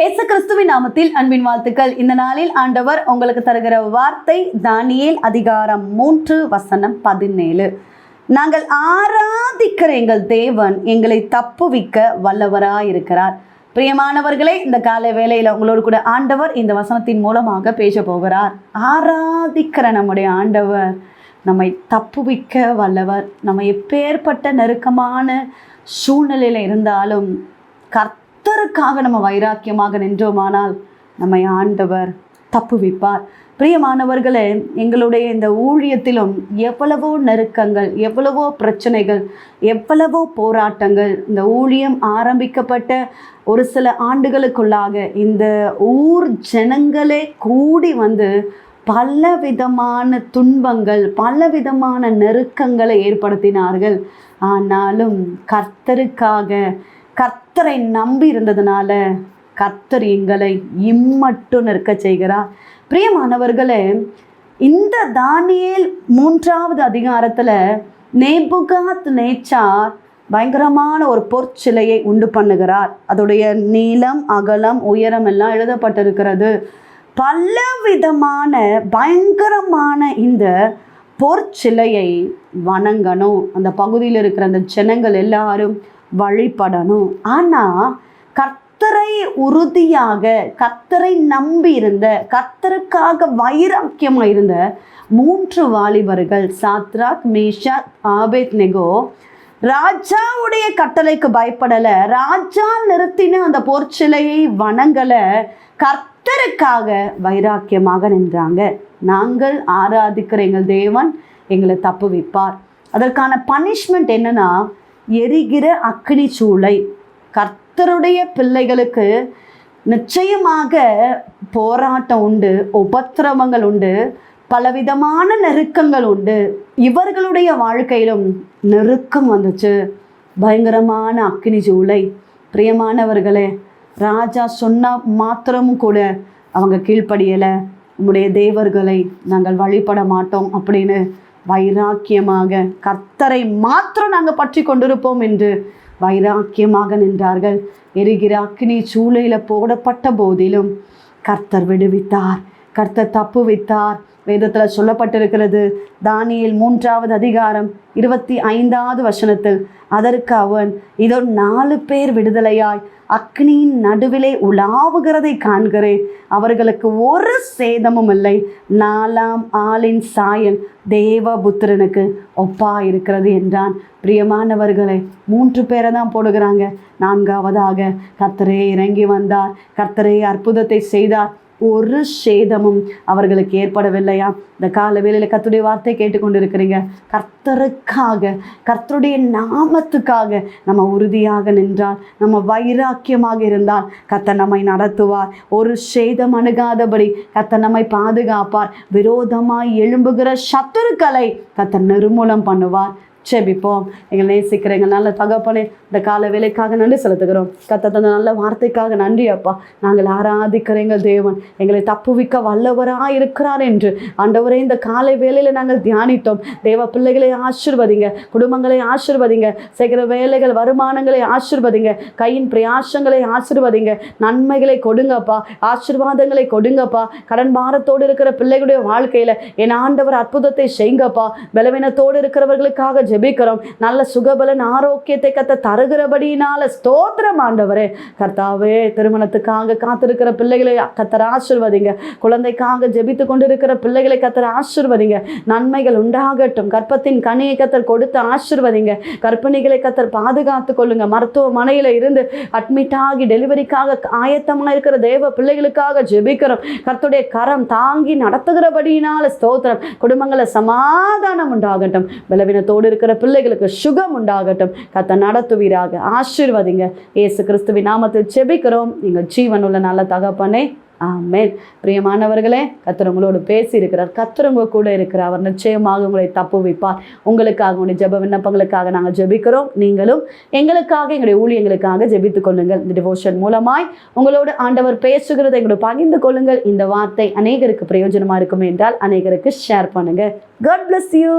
இயேசு கிறிஸ்துவின் நாமத்தில் அன்பின் வாழ்த்துக்கள். இந்த நாளில் ஆண்டவர் உங்களுக்கு தருகிற வார்த்தை தானியேல் அதிகாரம் மூன்று வசனம் பதினேழு. நாங்கள் ஆராதிக்கிற எங்கள் தேவன் எங்களை தப்புவிக்க வல்லவராயிருக்கிறார். பிரியமானவர்களே இந்த காலை வேளையில் உங்களோடு கூட ஆண்டவர் இந்த வசனத்தின் மூலமாக பேச போகிறார். ஆராதிக்கிற நம்முடைய ஆண்டவர் நம்மை தப்புவிக்க வல்லவர். நம்ம எப்பேற்பட்ட நெருக்கமான சூழ்நிலையில் இருந்தாலும் கர்த்தருக்காக நம்ம வைராக்கியமாக நின்றோமானால் நம்மை ஆண்டவர் தப்புவிப்பார் பிரியமானவர்களே எங்களுடைய இந்த ஊழியத்திலும் எவ்வளவோ நெருக்கங்கள் எவ்வளவோ பிரச்சனைகள் எவ்வளவோ போராட்டங்கள் இந்த ஊழியம் ஆரம்பிக்கப்பட்ட ஒரு சில ஆண்டுகளுக்குள்ளாக இந்த ஊர் ஜனங்களே கூடி வந்து பல விதமான துன்பங்கள் பல விதமான நெருக்கங்களை ஏற்படுத்தினார்கள். ஆனாலும் கர்த்தருக்காக கர்த்தரை நம்பி இருந்ததுனால கர்த்தர் எங்களை இம்மட்டும் நிற்க செய்கிறார் பிரியமானவர்களே இந்த தானியல் மூன்றாவது அதிகாரத்தில் நேபுகாத் நேச்சார் பயங்கரமான ஒரு பொற்சிலையை உண்டு பண்ணுகிறார். அதோடைய நீளம் அகலம் உயரம் எல்லாம் எழுதப்பட்டிருக்கிறது. பல விதமான பயங்கரமான இந்த பொற்சிலையை வணங்கணும். அந்த பகுதியில் இருக்கிற அந்த ஜனங்கள் எல்லாரும் வழிபடணும். ஆனால் கர்த்தரை உறுதியாக கர்த்தரை நம்பி இருந்த கர்த்தருக்காக வைராக்கியமாக இருந்த மூன்று வாலிபர்கள் சாத்ராக் மேஷா ஆபேத் நெகோ ராஜாவுடைய கட்டளைக்கு பயப்படலை. ராஜா நிறுத்தின அந்த போர்ச்சிலையை வணங்கலை. கர்த்தருக்காக வைராக்கியமாக நின்றாங்க. நாங்கள் ஆராதிக்கிற எங்கள் தேவன் எங்களை தப்புவிப்பார். அதற்கான பனிஷ்மெண்ட் என்னன்னா எரிகிற அக்னி சூளை. கர்த்தருடைய பிள்ளைகளுக்கு நிச்சயமாக போராட்டம் உண்டு உபத்திரவங்கள் உண்டு பலவிதமான நெருக்கங்கள் உண்டு. இவர்களுடைய வாழ்க்கையிலும் நெருக்கம் வந்துச்சு. பயங்கரமான அக்னி சூளை. பிரியமானவர்களே ராஜா சொன்ன மாத்திரமும் கூட அவங்க கீழ்ப்படியலை. உம்முடைய தேவர்களை நாங்கள் வழிபட மாட்டோம் அப்படின்னு வைராக்கியமாக கர்த்தரை மாத்திரம் நாங்கள் பற்றி கொண்டிருப்போம் என்று வைராக்கியமாக நின்றார்கள். எரிகிற அக்னி சூளையில் போடப்பட்ட போதிலும் கர்த்தர் விடுவித்தார். கர்த்தர் தப்பு வைத்தார் வேதத்தில் சொல்லப்பட்டிருக்கிறது. தானியில் மூன்றாவது அதிகாரம் இருபத்தி ஐந்தாவது வசனத்தில் அதற்கு அவன் இதோ நாலு பேர் விடுதலையாய் அக்னியின் நடுவிலே உலாவுகிறதை காண்கிறேன். அவர்களுக்கு ஒரு சேதமும் இல்லை. நாலாம் ஆளின் சாயல் தேவபுத்திரனுக்கு ஒப்பா இருக்கிறது என்றான். பிரியமானவர்களை மூன்று பேரை தான் போடுகிறாங்க. நான்காவதாக கர்த்தரே இறங்கி வந்தார். கர்த்தரே அற்புதத்தை செய்தார். ஒரு சேதமும் அவர்களுக்கு ஏற்படவில்லையா? இந்த கால வேலையில் கத்துடைய வார்த்தை கேட்டுக்கொண்டிருக்கிறீங்க. கர்த்தருக்காக கர்த்தருடைய நாமத்துக்காக நம்ம உறுதியாக நின்றால் நம்ம வைராக்கியமாக இருந்தால் கத்த நம்மை நடத்துவார். ஒரு சேதம் அணுகாதபடி கத்த நம்மை பாதுகாப்பார். விரோதமாய் எழும்புகிற சத்துருக்களை கத்த நிர்மூலம் பண்ணுவார். ஜெபிப்போம் எங்களை நேசிக்கிற எங்கள் நல்ல தகப்பனே இந்த கால வேலைக்காக நன்றி செலுத்துகிறோம். கத்த தந்த நல்ல வார்த்தைக்காக நன்றி அப்பா. நாங்கள் ஆராதிக்கிற எங்கள் தேவன் எங்களை தப்புவிக்க வல்லவராக இருக்கிறார் என்று. ஆண்டவரே இந்த காலை வேலையில் நாங்கள் தியானித்தோம். தேவ பிள்ளைகளை ஆசிர்வதிங்க குடும்பங்களை ஆசிர்வதிங்க செய்கிற வேலைகள் வருமானங்களை ஆசிர்வதிங்க கையின் பிரயாசங்களை ஆசிர்வதிங்க. நன்மைகளை கொடுங்கப்பா ஆசிர்வாதங்களை கொடுங்கப்பா. கடன் பாரத்தோடு இருக்கிற பிள்ளைகளுடைய வாழ்க்கையில் என் ஆண்டவர் அற்புதத்தை செய்யுங்கப்பா பலவீனத்தோடு இருக்கிறவர்களுக்காக ஜெபிக்கிறோம் நல்ல சுகபலன் ஆரோக்கியத்தை கத்த தருகிறபடினால ஸ்தோத்திரம் ஆண்டவரே. கர்த்தாவே திருமணத்துக்காக காத்திருக்கிற பிள்ளைகளை கத்தர் ஆசிர்வதிங்க. குழந்தைக்காக ஜெபித்து கொண்டிருக்கிற பிள்ளைகளை கத்தர் ஆசிர்வதிங்க. நன்மைகள் உண்டாகட்டும். கற்பத்தின் கனியை கத்தர் கொடுத்து ஆசிர்வதிங்க. கர்ப்பிணிகளை கத்தர் பாதுகாத்து கொள்ளுங்க. மருத்துவமனையில் இருந்து அட்மிட் ஆகி டெலிவரிக்காக ஆயத்தமாக இருக்கிற தேவ பிள்ளைகளுக்காக ஜெபிக்கிறோம். கர்த்துடைய கரம் தாங்கி நடத்துகிறபடியினால ஸ்தோத்திரம். குடும்பங்களை சமாதானம் உண்டாகட்டும். பலவீனத்தோடு இருக்கிற பிள்ளைகளுக்கு சுகம் உண்டாகட்டும். கத்த நடத்துவீராக. ஆசீர்வதிங்க. ஏசு கிறிஸ்துவின் நாமத்தில் செபிக்கிறோம் எங்கள் ஜீவனுள்ள நல்ல தகப்பனே. ஆமென். பிரியமானவர்களே கத்தர் உங்களோடு பேசி இருக்கிறார் கத்தர் உங்க கூட இருக்கிறார். அவர் நிச்சயமாக உங்களை தப்பு வைப்பார் உங்களுக்காக உங்களுடைய ஜெப விண்ணப்பங்களுக்காக நாங்கள் ஜெபிக்கிறோம். நீங்களும் எங்களுக்காக எங்களுடைய ஊழியங்களுக்காக ஜெபித்துக் கொள்ளுங்கள். இந்த டிவோஷன் மூலமாய் உங்களோடு ஆண்டவர் பேசுகிறதை எங்களோட பகிர்ந்து கொள்ளுங்கள். இந்த வார்த்தை அநேகருக்கு பிரயோஜனமாக இருக்கும் என்றால் அநேகருக்கு ஷேர் பண்ணுங்கள் காட் பிளஸ் யூ